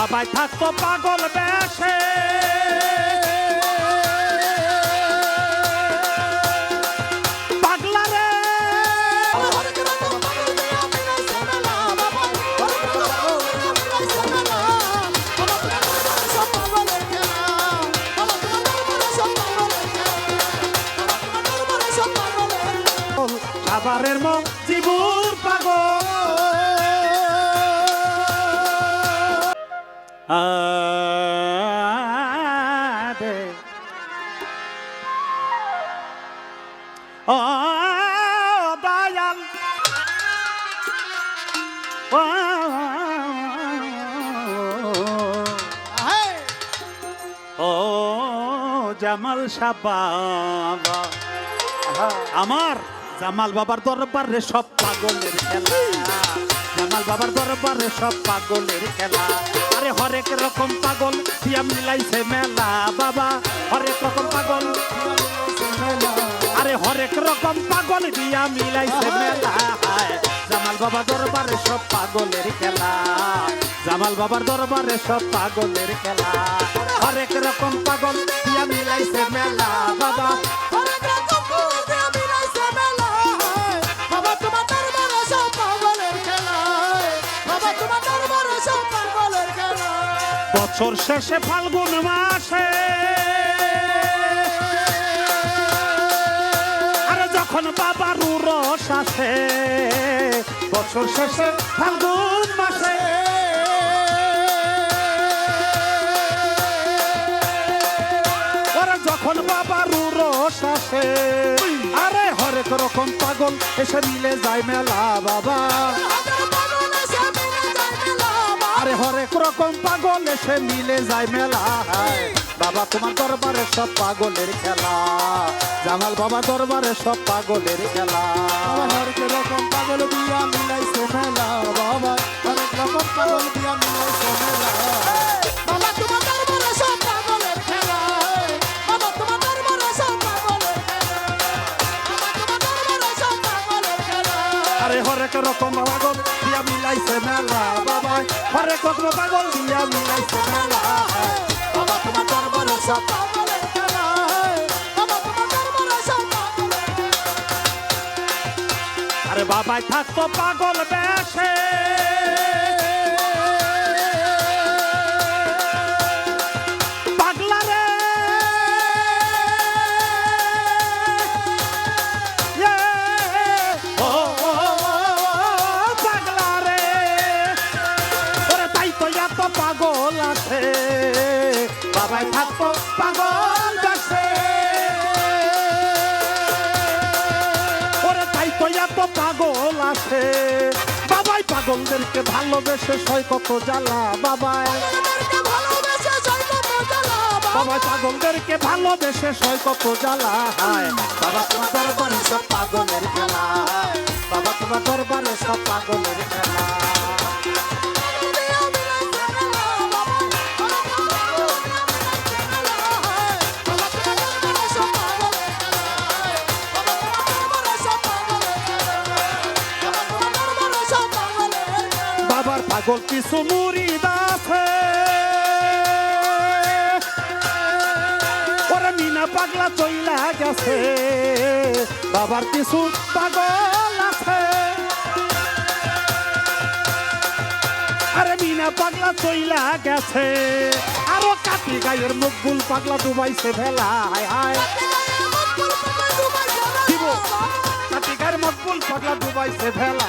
বাবাই থাকতো পাগল বেশে। জামাল বাবা আমার জামাল বাবার দরবারে সব পাগলের খেলা। জামাল বাবার দরবারে সব পাগলের খেলা। আরে হরেক রকম পাগল, সিয়াম মিলাইছে মেলা বাবা। হরেক রকম পাগল আরে হরেক রকম পাগল দিয়া মিলাইছে মেলা। জামাল বাবা দরবারে সব পাগলের খেলা। জামাল বাবার দরবারে সব পাগলের খেলা। হরেক রকম পাগল দিয়া মিলাইছে মেলা। বাবা বছর শেষে ফাল্গুন মাসে যখন বাবার রস আছে। বছর শেষে ফাল্গুন মাসে। যখন বাবার রস আসে, আরে হরেক রকম পাগল, এসে মিলে যায় মেলা বাবা। হরেক রকম পাগল এসে মিলে যায় মেলা। বাবা তোমার দরবারে সব পাগলের খেলা। জামাল বাবা দরবারে সব পাগলের খেলা। হরেক রকম পাগল দিয়া মিলাইছে মেলা। বাবা হরেক রকম পাগল দিয়া মিলাইছে মেলা। বাবা তোমার দরবারে সব পাগলের খেলা। বাবা তোমার দরবারে সব পাগলের খেলা। বাবা তোমার দরবারে সব পাগলের খেলা। আরে হরেক রকম পাগল। মিলাইছে মেলা, বাবা। হরেক রকম পাগল দিয়া মিলাইছে মেলা। বাবা, তোমার দরবারে সব পাগলের খেলা। আরে বাবাই থাকতো পাগল বেশে। পাগল আছে। বাবাই পাগলদেরকে ভালোবেসে সয় কত জ্বালা বাবাই। বাবা বাবাই। পাগলদেরকে ভালোবেসে সয় কত জ্বালা হায়। বাবা তোমার দরবারে সব পাগলের খেলা বাবা তোমার দরবারে সব পাগলের খেলা। পাগল কিছু মুরিদ আছে। ওরে মিনা পাগলা চইলা গেছে। বাবার কিছু পাগল আছে। আরে মিনা পাগলা চইলা গেছে। আরও কাটি গায়ের মকবুল পাগলা ডুবাইছে ভেলা হায়। হায় কাটি গায়ের মকবুল পাগলা ডুবাইছে ভেলা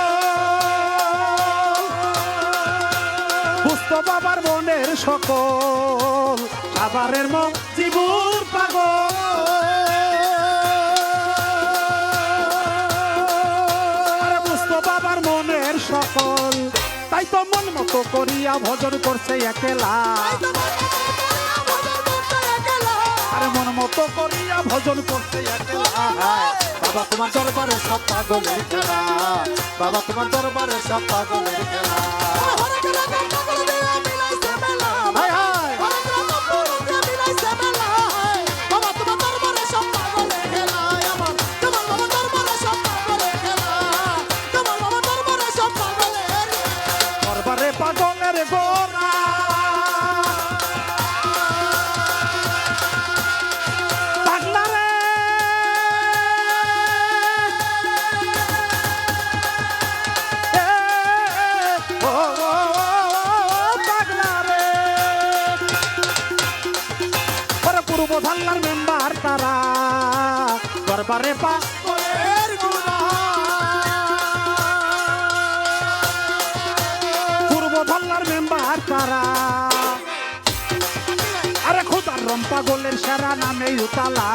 বাবার মনের সকল সাবারের মজিবুর পাগল। আরে বুঝতো বাবার মনের সকল তাই তো মন মতো করিয়া ভজন করছে একেলা। আরে মন মতো করিয়া ভজন করতে একলা। বাবা তোমার দরবারে সব পাগলের খেলা। বাবা তোমার দরবারে সব পাগলের খেলা। পূর্ব ধাল্লার মেম্বার তারা দরবারে পা পূর্ব ধল্লার মেম্বার তারা আরে খোদার রম পাগলের সেরা নামে উতালা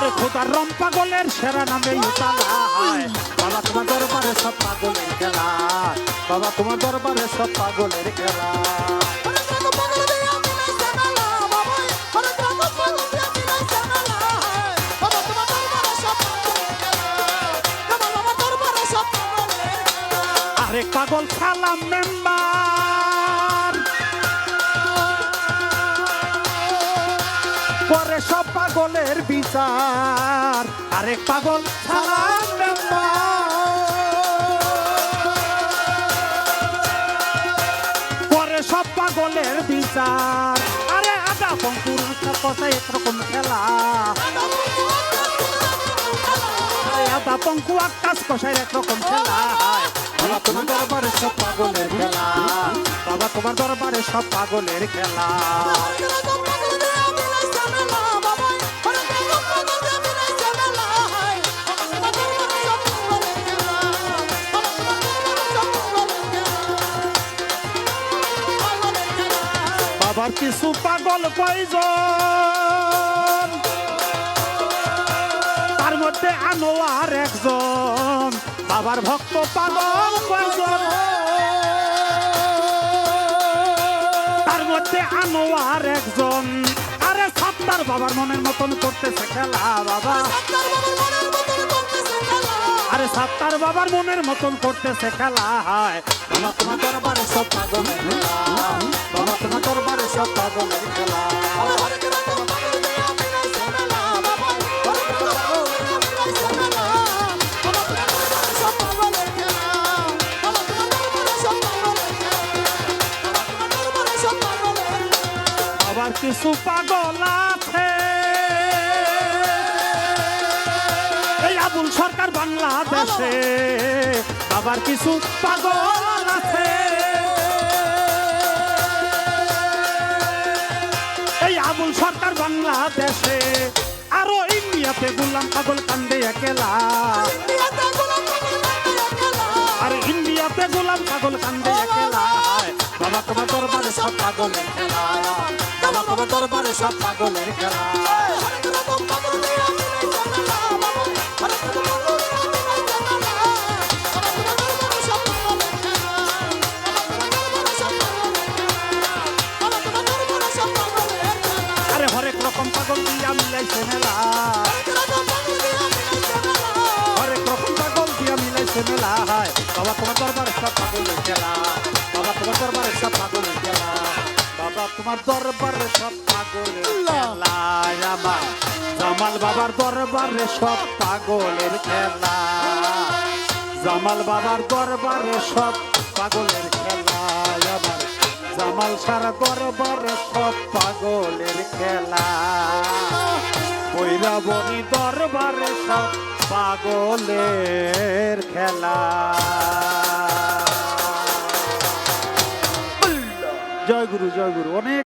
আরে খোদার রম পাগলের সেরা নামে উতালা খেলা বাবা, তোমার দরবারে সব পাগলের খেলা বাবা, তোমার দরবারে সব পাগলের খেলা খেলা আরে পাগল সালাম মেম্বার। করে সব পাগলের বিচার। আরেক পাগল করে সব পাগলের বিচার। আরে আদা পঙ্কুর কথা একরকম খেলা। পঙ্কু আকাশ একরকম খেলা। খেলা। বাবা, তোমার দরবারে সব পাগলের খেলা। বাবার কিছু পাগল কয়জন? তার মধ্যে আনোয়ার একজন, বাবার ভক্ত পাগল কয়জন? তার মধ্যে আনোয়ার একজন। আরে সাত্তার বাবার মনের মতন করতেছে খেলা, বাবা। আরে সাত্তার বাবার মনের মতন করতেছে খেলা, হয়। বাবা তোমার দরবারে সব পাগল। বাংলাদেশে আবার কিছু পাগল আছে। এই আবুল সরকার বাংলাদেশে আরও ইন্ডিয়াতে গুলাম পাগল কান্দে একেলা। আর ইন্ডিয়াতে গোলাম পাগল কান্দে একেলা। বাবা তোমার দরবারে সব পাগলের খেলা বাবা তোমার দরবারে সব পাগলের খেলা বাবা তোমার দরবারে সব পাগলের খেলা। বাবা তোমার দরবারে সব পাগলের খেলা। বাবা তোমার দরবারে সব পাগলের খেলা। আমার জামাল বাবার দরবারে সব পাগলের খেলা। জামাল বাবার দরবারে সব পাগলের খেলা। আমার জামাল সারা দরবারে সব পাগলের খেলা। বৈরাবণী দরবারে সব পাগলের খেলা। জয় গুরু জয় গুরু। অনেক